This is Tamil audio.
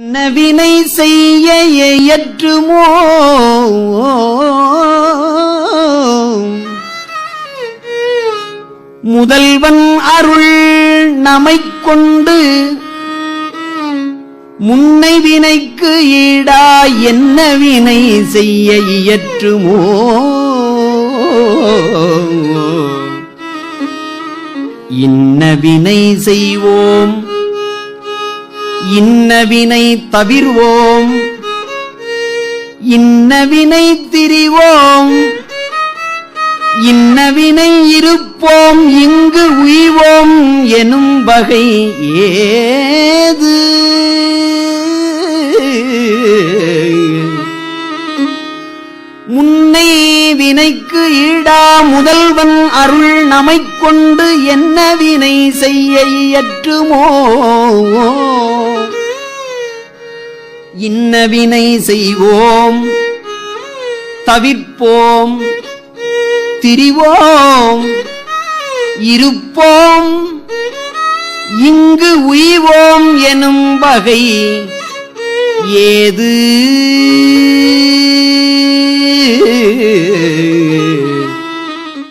நவினை செய்ய எற்றுமோ முதல்வன் அருள் நமை கொண்டு முன்னை வினைக்கு ஈடா என்ன வினை செய்ய இயற்றுமோ இன்ன வினை செய்வோம். இன்னவினை தவிர்வோம். இன்னவினை திரிவோம். இன்னவினை இருப்போம் இங்கு உய்வோம் எனும் வகை ஏது? முன்னை வினைக்கு ஈடா முதல்வன் அருள் நமைக் கொண்டு என்ன வினை செய்ய இயற்றுமோ இன்ன வினை செய்வோம் தவிர்ப்போம் திரிவோம் இருப்போம் இங்கு உய்வோம் எனும் வகை ஏது?